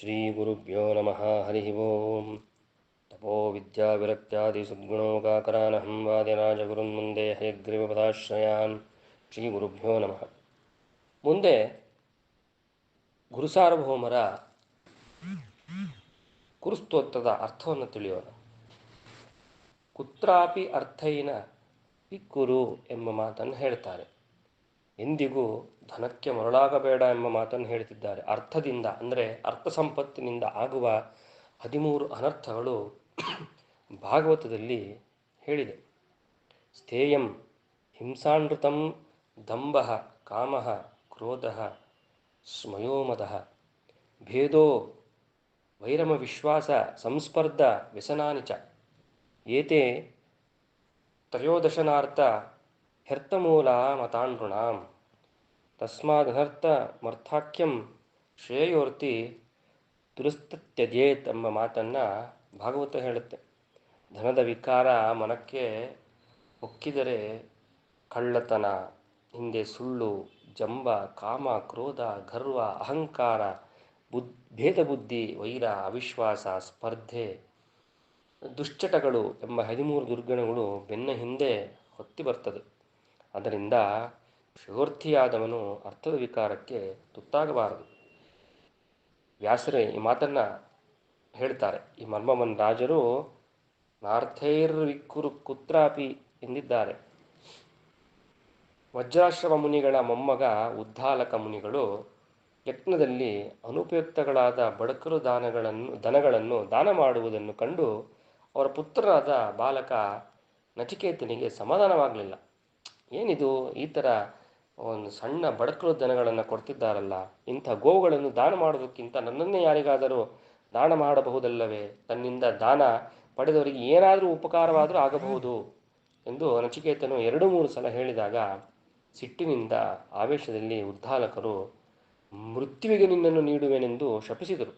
श्रीगुरुभ्यो नमः हरिः ओम् तपो विद्याविरक्त्यादिसद्गुणोकाकरानहं वादिराजगुरुन् ಮುಂದೆ ಹಯಗ್ರೀವಪದಾಶ್ರಯಾನ್ ಶ್ರೀ ಗುರುಭ್ಯೋ ನಮಃ ಮುಂದೆ ಗುರುಸಾರ್ವಭೌಮರ ಕುರುಸ್ತೋತ್ರದ ಅರ್ಥವನ್ನು ತಿಳಿಯೋಣ ಕುತ್ರಾಪಿ ಅರ್ಥೈನ ಪಿಕ್ಕುರು ಎಂಬ ಮಾತನ್ನು ಹೇಳ್ತಾರೆ ಎಂದಿಗೂ ಧನಕ್ಕೆ ಮರಳಾಗಬೇಡ ಎಂಬ ಮಾತನ್ನು ಹೇಳ್ತಿದ್ದಾರೆ. ಅರ್ಥದಿಂದ ಅಂದರೆ ಅರ್ಥ ಸಂಪತ್ತಿನಿಂದ ಆಗುವ ಹದಿಮೂರು ಅನರ್ಥಗಳು ಭಾಗವತದಲ್ಲಿ ಹೇಳಿದೆ. ಸ್ಥೇಯಂ ಹಿಂಸಾನೃತಂ ದಂಭ ಕಾಮ ಕ್ರೋಧ ಸ್ಮಯೋಮದ ಭೇದೋ ವೈರಮ ವಿಶ್ವಾಸ ಸಂಸ್ಪರ್ಧ ವ್ಯಸನಾನಿ ಚ ಏತೆ ತ್ರಯೋದಶನಾರ್ಥ ಹ್ಯರ್ಥಮೂಲ ತಸ್ಮಾದನರ್ಥ ಮರ್ಥಾಖ್ಯಂ ಶ್ರೇಯೋರ್ತಿ ದುರಸ್ತತ್ಯಜೇತ್ ಎಂಬ ಮಾತನ್ನು ಭಾಗವತ ಹೇಳುತ್ತೆ. ಧನದ ವಿಕಾರ ಮನಕ್ಕೆ ಒಕ್ಕಿದರೆ ಕಳ್ಳತನ, ಹಿಂದೆ ಸುಳ್ಳು, ಜಂಬ, ಕಾಮ, ಕ್ರೋಧ, ಗರ್ವ, ಅಹಂಕಾರ, ಬುದ್, ಭೇದ ಬುದ್ಧಿ, ವೈರ, ಅವಿಶ್ವಾಸ, ಸ್ಪರ್ಧೆ, ದುಶ್ಚಟಗಳು ಎಂಬ ಹದಿಮೂರು ದುರ್ಗುಣಗಳು ಬೆನ್ನ ಹಿಂದೆ ಹೊತ್ತಿ ಬರ್ತದೆ. ಅದರಿಂದ ಶಿವರ್ಥಿಯಾದವನು ಅರ್ಥದ ವಿಕಾರಕ್ಕೆ ತುತ್ತಾಗಬಾರದು. ವ್ಯಾಸರೇ ಈ ಮಾತನ್ನು ಹೇಳ್ತಾರೆ. ಈ ಮರ್ಮವನ್ ರಾಜರು ನಾರ್ಥೈರ್ವಿಕ್ಕುರು ಕುತ್ರಾಪಿ ಎಂದಿದ್ದಾರೆ. ವಜ್ರಾಶ್ರಮ ಮುನಿಗಳ ಮೊಮ್ಮಗ ಉದ್ದಾಲಕ ಮುನಿಗಳು ಯತ್ನದಲ್ಲಿ ಅನುಪಯುಕ್ತಗಳಾದ ಬಡಕರು ದಾನಗಳನ್ನು ದನಗಳನ್ನು ದಾನ ಮಾಡುವುದನ್ನು ಕಂಡು ಅವರ ಪುತ್ರರಾದ ಬಾಲಕ ನಚಿಕೇತನಿಗೆ ಸಮಾಧಾನವಾಗಲಿಲ್ಲ. ಏನಿದು? ಈ ಥರ ಒಂದು ಸಣ್ಣ ಬಡಕಲು ದನಗಳನ್ನು ಕೊಡ್ತಿದ್ದಾರಲ್ಲ, ಇಂಥ ಗೋವುಗಳನ್ನು ದಾನ ಮಾಡೋದಕ್ಕಿಂತ ನನ್ನನ್ನೇ ಯಾರಿಗಾದರೂ ದಾನ ಮಾಡಬಹುದಲ್ಲವೇ? ತನ್ನಿಂದ ದಾನ ಪಡೆದವರಿಗೆ ಏನಾದರೂ ಉಪಕಾರವಾದರೂ ಆಗಬಹುದು ಎಂದು ನಚಿಕೇತನು ಎರಡು ಮೂರು ಸಲ ಹೇಳಿದಾಗ ಸಿಟ್ಟಿನಿಂದ ಆವೇಶದಲ್ಲಿ ಉದ್ದಾಲಕರು, ಮೃತ್ಯುವಿಗೆ ನಿನ್ನನ್ನು ನೀಡುವೆನೆಂದು ಶಪಿಸಿದರು.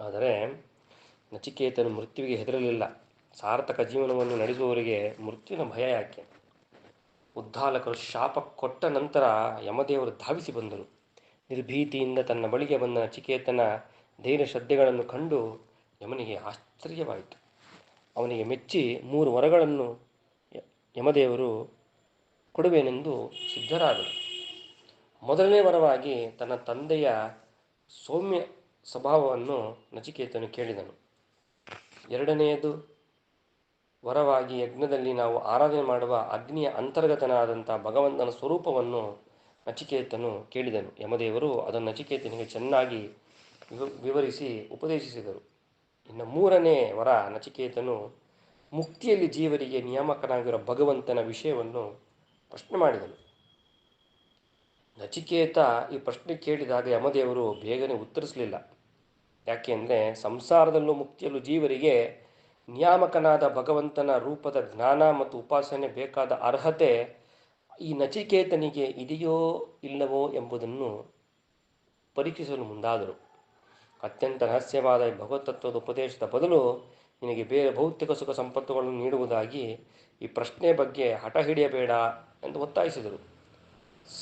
ಆದರೆ ನಚಿಕೇತನು ಮೃತ್ಯುವಿಗೆ ಹೆದರಲಿಲ್ಲ. ಸಾರ್ಥಕ ಜೀವನವನ್ನು ನಡೆಸುವವರಿಗೆ ಮೃತ್ಯುವಿನ ಭಯ ಯಾಕೆ? ಉದ್ದಾಲಕರು ಶಾಪ ಕೊಟ್ಟ ನಂತರ ಯಮದೇವರು ಧಾವಿಸಿ ಬಂದರು. ನಿರ್ಭೀತಿಯಿಂದ ತನ್ನ ಬಳಿಗೆ ಬಂದ ನಚಿಕೇತನ ಧೈರ್ಯ ಶ್ರದ್ಧೆಗಳನ್ನು ಕಂಡು ಯಮನಿಗೆ ಆಶ್ಚರ್ಯವಾಯಿತು. ಅವನಿಗೆ ಮೆಚ್ಚಿ ಮೂರು ವರಗಳನ್ನು ಯಮದೇವರು ಕೊಡುವೆನೆಂದು ಸಿದ್ಧರಾದರು. ಮೊದಲನೇ ವರವಾಗಿ ತನ್ನ ತಂದೆಯ ಸೌಮ್ಯ ಸ್ವಭಾವವನ್ನು ನಚಿಕೇತನು ಕೇಳಿದನು. ಎರಡನೆಯದು ವರವಾಗಿ ಯಜ್ಞದಲ್ಲಿ ನಾವು ಆರಾಧನೆ ಮಾಡುವ ಅಗ್ನಿಯ ಅಂತರ್ಗತನಾದಂಥ ಭಗವಂತನ ಸ್ವರೂಪವನ್ನು ನಚಿಕೇತನು ಕೇಳಿದನು. ಯಮದೇವರು ಅದನ್ನು ನಚಿಕೇತನಿಗೆ ಚೆನ್ನಾಗಿ ವಿವ, ವಿವರಿಸಿ ಉಪದೇಶಿಸಿದರು. ಇನ್ನು ಮೂರನೇ ವರ ನಚಿಕೇತನು ಮುಕ್ತಿಯಲ್ಲಿ ಜೀವರಿಗೆ ನಿಯಾಮಕನಾಗಿರೋ ಭಗವಂತನ ವಿಷಯವನ್ನು ಪ್ರಶ್ನೆ ಮಾಡಿದನು. ನಚಿಕೇತ ಈ ಪ್ರಶ್ನೆ ಕೇಳಿದಾಗ ಯಮದೇವರು ಬೇಗನೆ ಉತ್ತರಿಸಲಿಲ್ಲ. ಯಾಕೆಂದರೆ ಸಂಸಾರದಲ್ಲೂ ಮುಕ್ತಿಯಲ್ಲೂ ಜೀವರಿಗೆ ನಿಯಾಮಕನಾದ ಭಗವಂತನ ರೂಪದ ಜ್ಞಾನ ಮತ್ತು ಉಪಾಸನೆ ಬೇಕಾದ ಅರ್ಹತೆ ಈ ನಚಿಕೇತನಿಗೆ ಇದೆಯೋ ಇಲ್ಲವೋ ಎಂಬುದನ್ನು ಪರೀಕ್ಷಿಸಲು ಮುಂದಾದರು. ಅತ್ಯಂತ ರಹಸ್ಯವಾದ ಭಗವತತ್ವದ ಉಪದೇಶದ ಬದಲು ನಿನಗೆ ಬೇರೆ ಭೌತಿಕ ಸುಖ ಸಂಪತ್ತುಗಳನ್ನು ನೀಡುವುದಾಗಿ ಈ ಪ್ರಶ್ನೆ ಬಗ್ಗೆ ಹಠ ಹಿಡಿಯಬೇಡ ಎಂದು ಒತ್ತಾಯಿಸಿದರು.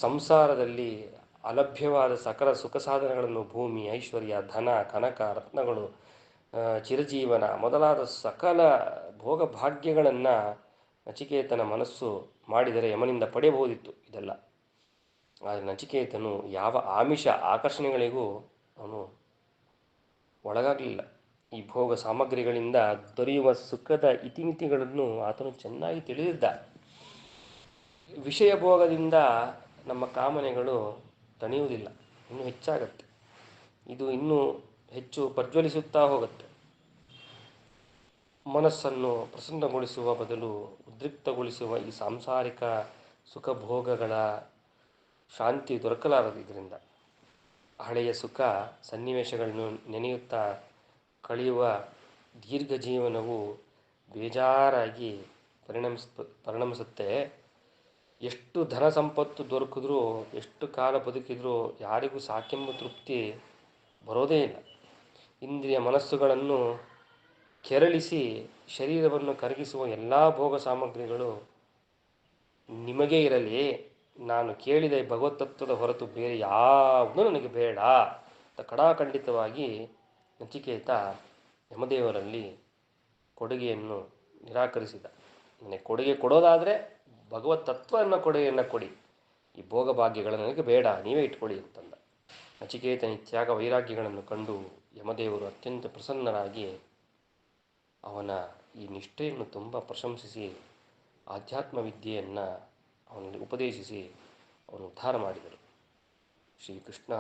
ಸಂಸಾರದಲ್ಲಿ ಅಲಭ್ಯವಾದ ಸಕಲ ಸುಖ ಸಾಧನಗಳನ್ನು ಭೂಮಿ, ಐಶ್ವರ್ಯ, ಧನ, ಕನಕ, ರತ್ನಗಳು ಚಿರಜೀವನ ಮೊದಲಾದ ಸಕಲ ಭೋಗ ಭಾಗ್ಯಗಳನ್ನು ನಚಿಕೇತನ ಮನಸ್ಸು ಮಾಡಿದರೆ ಯಮನಿಂದ ಪಡೆಯಬಹುದಿತ್ತು ಇದೆಲ್ಲ. ಆದರೆ ನಚಿಕೇತನು ಯಾವ ಆಮಿಷ ಆಕರ್ಷಣೆಗಳಿಗೂ ಅವನು ಒಳಗಾಗಲಿಲ್ಲ. ಈ ಭೋಗ ಸಾಮಗ್ರಿಗಳಿಂದ ದೊರೆಯುವ ಸುಖದ ಇತಿಮಿತಿಗಳನ್ನು ಆತನು ಚೆನ್ನಾಗಿ ತಿಳಿದಿದ್ದ ವಿಷಯ ಭೋಗದಿಂದ ನಮ್ಮ ಕಾಮನೆಗಳು ತಣಿಯುವುದಿಲ್ಲ. ಇನ್ನೂ ಹೆಚ್ಚಾಗತ್ತೆ. ಇದು ಇನ್ನೂ ಹೆಚ್ಚು ಪ್ರಜ್ವಲಿಸುತ್ತಾ ಹೋಗುತ್ತೆ. ಮನಸ್ಸನ್ನು ಪ್ರಸನ್ನಗೊಳಿಸುವ ಬದಲು ಉದ್ರಿಕ್ತಗೊಳಿಸುವ ಈ ಸಾಂಸಾರಿಕ ಸುಖ ಭೋಗಗಳ ಶಾಂತಿ ದೊರಕಲಾರದು ಇದರಿಂದ. ಹಳೆಯ ಸುಖ ಸನ್ನಿವೇಶಗಳನ್ನು ನೆನೆಯುತ್ತಾ ಕಳೆಯುವ ದೀರ್ಘ ಜೀವನವು ಬೇಜಾರಾಗಿ ಪರಿಣಮಿಸ್ ಪರಿಣಮಿಸುತ್ತೆ. ಎಷ್ಟು ಧನ ಸಂಪತ್ತು ದೊರಕಿದ್ರೂ, ಎಷ್ಟು ಕಾಲ ಬದುಕಿದ್ರೂ ಯಾರಿಗೂ ಸಾಕೆಂಬ ತೃಪ್ತಿ ಬರೋದೇ ಇಲ್ಲ. ಇಂದ್ರಿಯ ಮನಸ್ಸುಗಳನ್ನು ಕೆರಳಿಸಿ ಶರೀರವನ್ನು ಕರಗಿಸುವ ಎಲ್ಲ ಭೋಗ ಸಾಮಗ್ರಿಗಳು ನಿಮಗೇ ಇರಲಿ. ನಾನು ಕೇಳಿದ ಭಗವತತ್ವದ ಹೊರತು ಬೇರೆ ಯಾವುದೂ ನನಗೆ ಬೇಡ ಅಂತ ಕಡಾಖಂಡಿತವಾಗಿ ನಚಿಕೇತ ಯಮದೇವರಲ್ಲಿ ಕೊಡುಗೆಯನ್ನು ನಿರಾಕರಿಸಿದ. ನನಗೆ ಕೊಡುಗೆ ಕೊಡೋದಾದರೆ ಭಗವತ್ ತತ್ವ ಅನ್ನೋ ಕೊಡುಗೆಯನ್ನು ಕೊಡಿ. ಈ ಭೋಗಭಾಗ್ಯಗಳನ್ನು ನನಗೆ ಬೇಡ, ನೀವೇ ಇಟ್ಕೊಳ್ಳಿ ಅಂತಂದ. ನಚಿಕೇತನ ತ್ಯಾಗ ವೈರಾಗ್ಯಗಳನ್ನು ಕಂಡು ಯಮದೇವರು ಅತ್ಯಂತ ಪ್ರಸನ್ನರಾಗಿ ಅವನ ಈ ನಿಷ್ಠೆಯನ್ನು ತುಂಬ ಪ್ರಶಂಸಿಸಿ ಆಧ್ಯಾತ್ಮ ವಿದ್ಯೆಯನ್ನು ಅವನಲ್ಲಿ ಉಪದೇಶಿಸಿ ಅವನು ಉದ್ಧಾರ ಮಾಡಿದರು. ಶ್ರೀಕೃಷ್ಣ